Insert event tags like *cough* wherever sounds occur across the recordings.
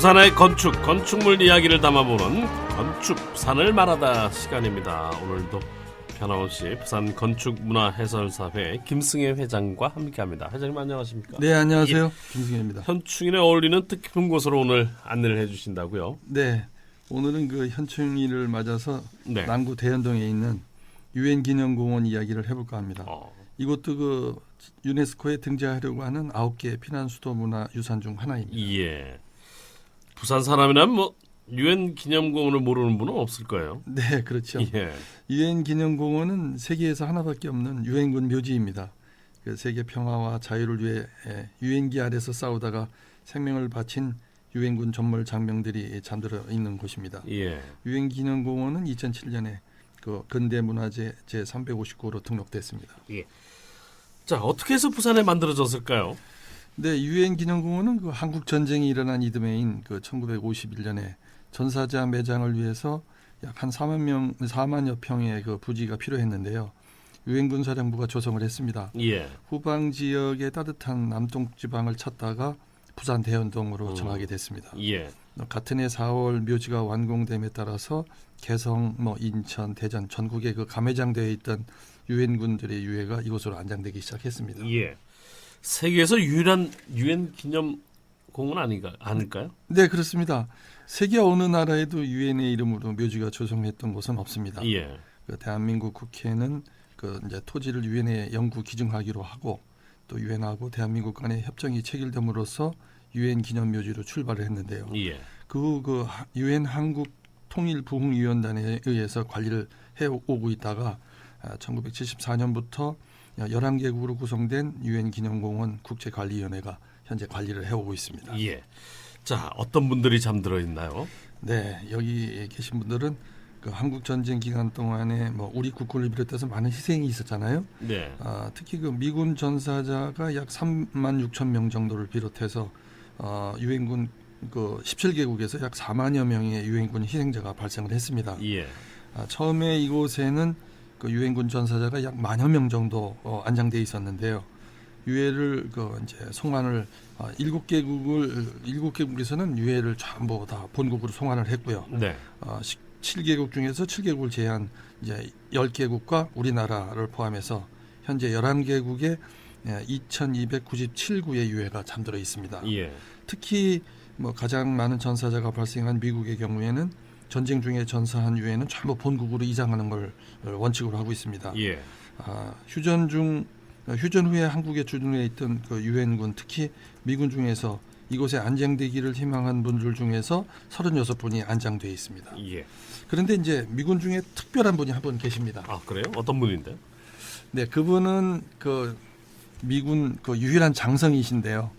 부산의 건축, 건축물 이야기를 담아보는 건축 산을 말하다 시간입니다. 오늘도 변함없이 부산 건축문화해설사회 김승혜 회장과 함께합니다. 회장님 안녕하십니까? 네, 안녕하세요. 김승현입니다. 현충일에 어울리는 뜻깊은 곳으로 오늘 안내를 해주신다고요? 네, 오늘은 그 현충일을 맞아서 네. 남구 대현동에 있는 유엔 기념공원 이야기를 해볼까 합니다. 어, 이것도 그 유네스코에 등재하려고 하는 아홉 개 피난 수도 문화 유산 중 하나입니다. 예. 부산 사람이라면 뭐 유엔 기념공원을 모르는 분은 없을 거예요. 네, 그렇죠. *laughs* 예. 유엔 기념공원은 세계에서 하나밖에 없는 유엔군 묘지입니다. 그 세계 평화와 자유를 위해 예, 유엔기 아래서 싸우다가 생명을 바친 유엔군 전몰 장병들이 잠들어 있는 곳입니다. 예. 유엔 기념공원은 2007년에 그 근대 문화재 제 359호로 등록됐습니다. 자, 어떻게 해서 부산에 만들어졌을까요? 근데 유엔 기념공원은 그 한국 전쟁이 일어난 이듬해인 그 1951년에 전사자 매장을 위해서 약 한 4만 명 4만여 평의 그 부지가 필요했는데요. 유엔 군 사령부가 조성을 했습니다. 예. 후방 지역의 따뜻한 남동 지방을 찾다가 부산 대연동으로 음. 정하게 됐습니다. 예. 같은 해 4월 묘지가 완공됨에 따라서 개성, 뭐 인천, 대전 전국에 그 감회장되어 있던 유엔군들의 유해가 이곳으로 안장되기 시작했습니다. 예. 세계에서 유일한 유엔 기념 공원 아닌가 아닐까요? 네, 그렇습니다. 세계 어느 나라에도 유엔의 이름으로 묘지가 조성했던 곳은 없습니다. 예. 그 대한민국 국회는 그 이제 토지를 유엔에 영구 기증하기로 하고 또 유엔하고 대한민국 간의 협정이 체결됨으로써 유엔 기념 묘지로 출발을 했는데요. 예. 그그 유엔 한국 통일 부흥위원단에 의해서 관리를 해 오고 있다가 1974년부터 11개국으로 구성된 유엔 기념공원 국제관리위원회가 현재 관리를 해오고 있습니다. 예. 자, 어떤 분들이 잠들어 있나요? 네, 여기 계신 분들은 그 한국 전쟁 기간 동안에 뭐 우리 국군을 비롯해서 많은 희생이 있었잖아요. 네. 아, 특히 그 미군 전사자가 약 3만 6천 명 정도를 비롯해서 어, 유엔군 그 17개국에서 약 4만여 명의 유엔군 희생자가 발생을 했습니다. 예. 아, 처음에 이곳에는 그 유엔군 전사자가 약 만여 명 정도 어, 안장돼 있었는데요. 유해를 그 이제 송환을 아, 일곱 개국을 일곱 개국에서는 유해를 전부 다 본국으로 송환을 했고요. 네. 어, 7개국 중에서 7개국을 제한 이제 10개국과 우리나라를 포함해서 현재 11개국에 2,297구의 유해가 잠들어 있습니다. 예. 특히 뭐 가장 많은 전사자가 발생한 미국의 경우에는 전쟁 중에 전사한 유해는 전부 본국으로 이장하는 걸 원칙으로 하고 있습니다. 예. 아, 휴전 중 휴전 후에 한국에 주둔해 있던 그 유엔군 특히 미군 중에서 이곳에 안장되기를 희망한 분들 중에서 36분이 안장돼 있습니다. 예. 그런데 이제 미군 중에 특별한 분이 한 분 계십니다. 아, 그래요? 어떤 분인데? 네, 그분은 그 미군 그 유일한 장성이신데요.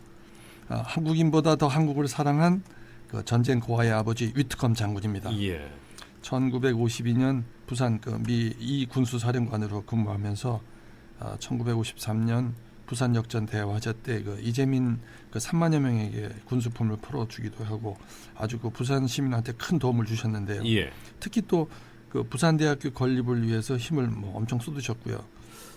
아, 한국인보다 더 한국을 사랑한 그 전쟁 고아의 아버지 위트컴 장군입니다. 예. 1952년 부산 그 미 이 군수 사령관으로 근무하면서 아, 1953년 부산 역전 대화제 때 그 이재민 그 3만여 명에게 군수품을 풀어주기도 하고 아주 그 부산 시민한테 큰 도움을 주셨는데요. 예. 특히 또 그 부산대학교 건립을 위해서 힘을 뭐 엄청 쏟으셨고요.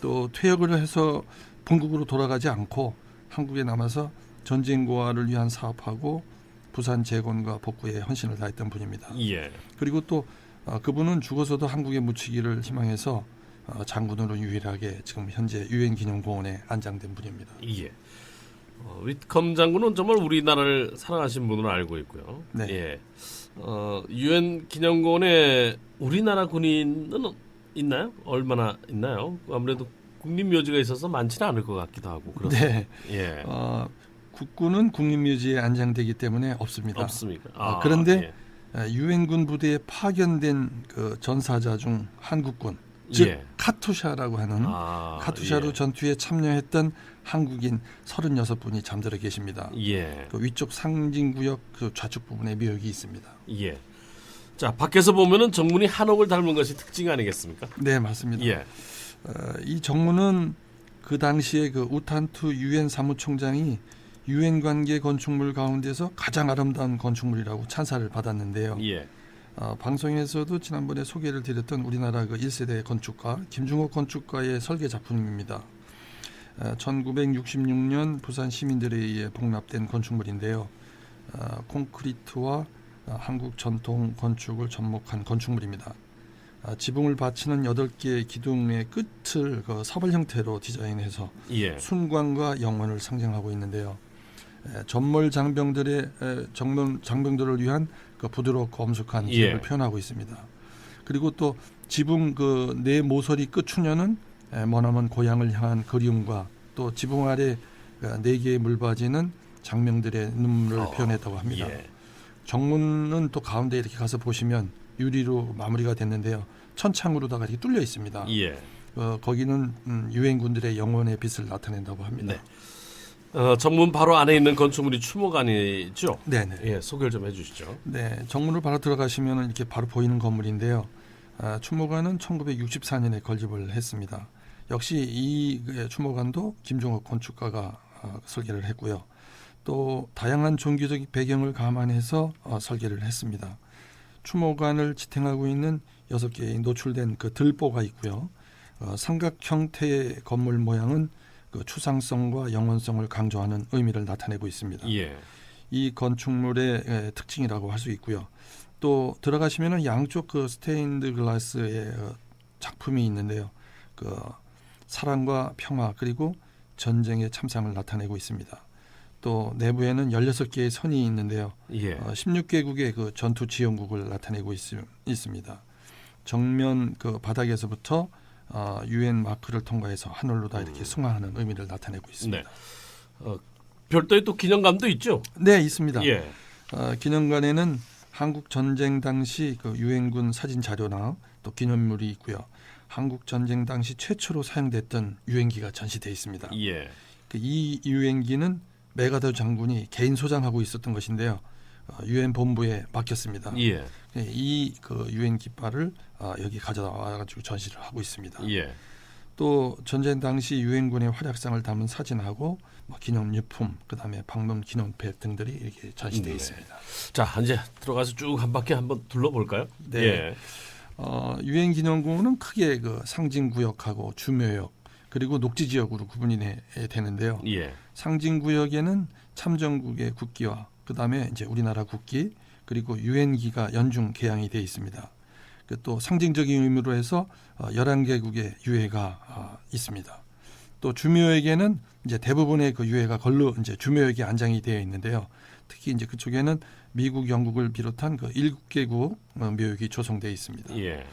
또 퇴역을 해서 본국으로 돌아가지 않고 한국에 남아서 전쟁 고아를 위한 사업하고 부산 재건과 복구에 헌신을 다했던 분입니다. 예. 그리고 또 어, 그분은 죽어서도 한국에 묻히기를 희망해서 어, 장군으로 유일하게 지금 현재 유엔 기념공원에 안장된 분입니다. 예. 어, 위트컴 장군은 정말 우리나라를 사랑하신 분으로 알고 있고요. 네. 예. 어, 유엔 기념공원에 우리나라 군인은 있나요? 얼마나 있나요? 아무래도 국립묘지가 있어서 많지는 않을 것 같기도 하고 그렇습니다. 네, 예. 어, 국군은 국립묘지에 안장되기 때문에 없습니다. 없습니까? 아, 그런데 아, 유엔군 부대에 파견된 그 전사자 중 한국군, 즉 예. 카투샤라고 하는 아, 카투샤로 예. 전투에 참여했던 한국인 36분이 잠들어 계십니다. 예. 그 위쪽 상징구역 그 좌측 부분에 묘역이 있습니다. 예. 자, 밖에서 보면은 정문이 한옥을 닮은 것이 특징 아니겠습니까? 네, 맞습니다. 예. 어, 이 정문은 그 당시에 그 우탄투 유엔 사무총장이 유엔 관계 건축물 가운데서 가장 아름다운 건축물이라고 찬사를 받았는데요. 예. 어, 방송에서도 지난번에 소개를 드렸던 우리나라 그 1세대 건축가 김중호 건축가의 설계 작품입니다. 어, 1966년 부산 시민들에 의해 복납된 건축물인데요. 어, 콘크리트와 어, 한국 전통 건축을 접목한 건축물입니다. 아, 지붕을 받치는 8개의 기둥의 끝을 그 사발 형태로 디자인해서 예. 순관과 영원을 상징하고 있는데요. 에, 전몰 장병들의 에, 정면 장병들을 위한 그 부드럽고 엄숙한 예. 기억을 표현하고 있습니다. 그리고 또 지붕 그 네 모서리 끝 추녀는 에, 머나먼 고향을 향한 그리움과 또 지붕 아래 그네 개의 물바지는 장명들의 눈물을 어, 표현했다고 합니다. 예. 정문은 또 가운데 이렇게 가서 보시면 유리로 마무리가 됐는데요. 천창으로다가 이렇게 뚫려 있습니다. 예. 어, 거기는 음, 유엔군들의 영혼의 빛을 나타낸다고 합니다. 네. 어, 정문 바로 안에 있는 건축물이 추모관이죠. 네, 네. 예, 소개를 좀 해주시죠. 네, 정문을 바로 들어가시면 이렇게 바로 보이는 건물인데요. 아, 추모관은 1964년에 건립을 했습니다. 역시 이 그, 추모관도 김종옥 건축가가 어, 설계를 했고요. 또 다양한 종교적 배경을 감안해서 어, 설계를 했습니다. 추모관을 지탱하고 있는 여섯 개의 노출된 그 들보가 있고요. 어, 삼각 형태의 건물 모양은 그 추상성과 영원성을 강조하는 의미를 나타내고 있습니다. 예. 이 건축물의 에, 특징이라고 할 수 있고요. 또 들어가시면은 양쪽 그 스테인드 글라스의 어, 작품이 있는데요. 그 사랑과 평화 그리고 전쟁의 참상을 나타내고 있습니다. 또 내부에는 16개의 선이 있는데요. 예. 어, 16개국의 그 전투 지원국을 나타내고 있, 있습니다. 정면 그 바닥에서부터 어, 유엔 마크를 통과해서 하늘로 다 이렇게 음. 승화하는 의미를 나타내고 있습니다. 네. 어, 별도의 또 기념관도 있죠. 네, 있습니다. 예. 어, 기념관에는 한국 전쟁 당시 그 유엔군 사진 자료나 또 기념물이 있고요. 한국 전쟁 당시 최초로 사용됐던 유엔기가 전시돼 있습니다. 예. 그 이 유엔기는 메가더 장군이 개인 소장하고 있었던 것인데요. 어, 유엔 본부에 맡겼습니다. 예. 이그 유엔 깃발을 어, 여기 가져와 가지고 전시를 하고 있습니다. 예. 또 전쟁 당시 유엔군의 활약상을 담은 사진하고 뭐 기념 유품, 그다음에 방문 기념패 등들이 이렇게 전시되어 네. 있습니다. 자, 이제 들어가서 쭉 한 바퀴 한번 둘러볼까요? 네. 예. 어, 유엔 기념공원은 크게 그 상징 구역하고 주묘역 그리고 녹지 지역으로 구분이 돼- 되는데요. 예. 상징 구역에는 참전국의 국기와 그다음에 이제 우리나라 국기 그리고 유엔기가 연중 개양이 돼 있습니다. 그또 상징적인 의미로 해서 어, 11개국의 유해가 어, 있습니다. 또 주묘역에는 이제 대부분의 그 유해가 걸로 이제 주묘역에 안장이 되어 있는데요. 특히 이제 그쪽에는 미국, 영국을 비롯한 그 7개국 어, 묘역이 조성되어 있습니다. 예.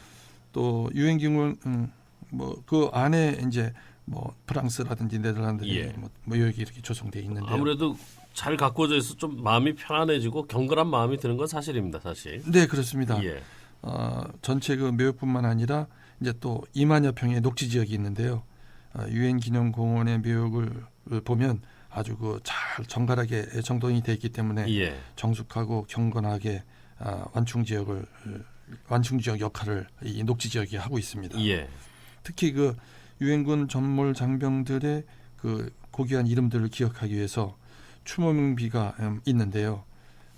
또 유엔기물 음, 뭐그 안에 이제 뭐 프랑스라든지 네덜란드 예. 뭐, 뭐 여기 이렇게 조성되어 있는데요. 아무래도 잘 가꾸어져 있어 좀 마음이 편안해지고 경건한 마음이 드는 건 사실입니다, 사실. 네 그렇습니다. 예. 어, 전체 그 묘역뿐만 아니라 이제 또 2만여 평의 녹지 지역이 있는데요. 어, 유엔 기념 공원의 묘역을 보면 아주 그 잘 정갈하게 정돈이 되어 있기 때문에 예. 정숙하고 경건하게 아, 완충 지역을 어, 완충 지역 역할을 이 녹지 지역이 하고 있습니다. 예. 특히 그 유엔군 전몰 장병들의 그 고귀한 이름들을 기억하기 위해서 추모명비가 음, 있는데요.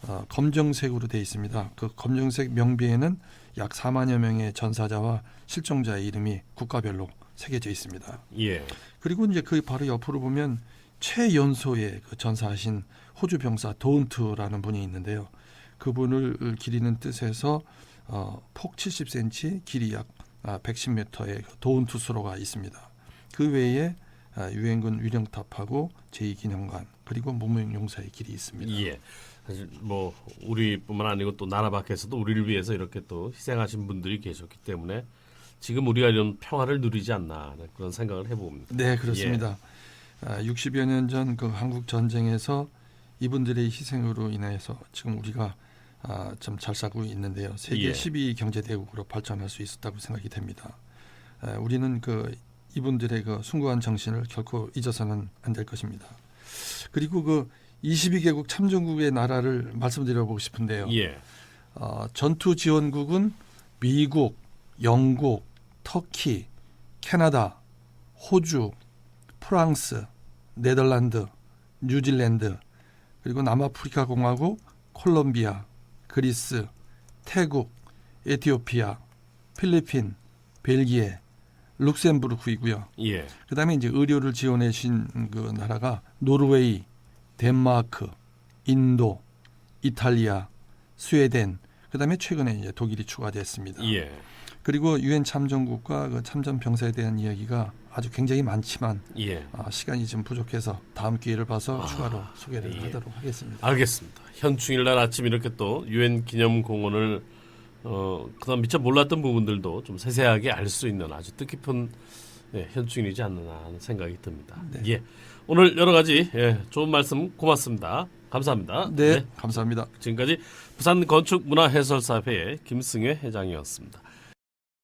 어, 검정색으로 되어 있습니다. 그 검정색 명비에는 약 4만여 명의 전사자와 실종자의 이름이 국가별로 새겨져 있습니다. 예. 그리고 이제 그 바로 옆으로 보면 최연소의 그 전사하신 호주 병사 도운트라는 분이 있는데요. 그분을 기리는 뜻에서 어, 폭 70cm, 길이 약 아, 110m의 도운트 수로가 있습니다. 그 외에 아, 유엔군 위령탑하고 제2기념관 그리고 무명용사의 길이 있습니다. 예. 사실 뭐 우리뿐만 아니고 또 나라 밖에서도 우리를 위해서 이렇게 또 희생하신 분들이 계셨기 때문에 지금 우리가 이런 평화를 누리지 않나 그런 생각을 해봅니다. 네, 그렇습니다. 아, 60여 년 전 그 한국 전쟁에서 이분들의 희생으로 인해서 지금 우리가 아, 좀잘 살고 있는데요. 세계 예. 12위 경제 대국으로 발전할 수 있었다고 생각이 됩니다. 아, 우리는 그 이분들의 그 숭고한 정신을 결코 잊어서는 안 될 것입니다. 그리고 그 22개국 참전국의 나라를 말씀드려보고 싶은데요. 예. 어, 전투 지원국은 미국, 영국, 터키, 캐나다, 호주, 프랑스, 네덜란드, 뉴질랜드, 그리고 남아프리카 공화국, 콜롬비아, 그리스, 태국, 에티오피아, 필리핀, 벨기에, 룩셈부르크이고요. 예. 그다음에 이제 의료를 지원해 주신 그 나라가 노르웨이, 덴마크, 인도, 이탈리아, 스웨덴, 그다음에 최근에 이제 독일이 추가됐습니다. 예. 그리고 유엔 참전국과 그 참전 병사에 대한 이야기가 아주 굉장히 많지만 예. 아, 시간이 좀 부족해서 다음 기회를 봐서 아, 추가로 소개를 예. 하도록 하겠습니다. 알겠습니다. 현충일 날 아침 이렇게 또 유엔 기념 공원을 어 그다음 미처 몰랐던 부분들도 좀 세세하게 알 수 있는 아주 뜻깊은 예, 현충일이지 않나 하는 생각이 듭니다. 네. 예. 오늘 여러 가지 예, 좋은 말씀 고맙습니다. 감사합니다. 네, 감사합니다. 지금까지 부산 건축문화해설사회의 김승회 회장이었습니다.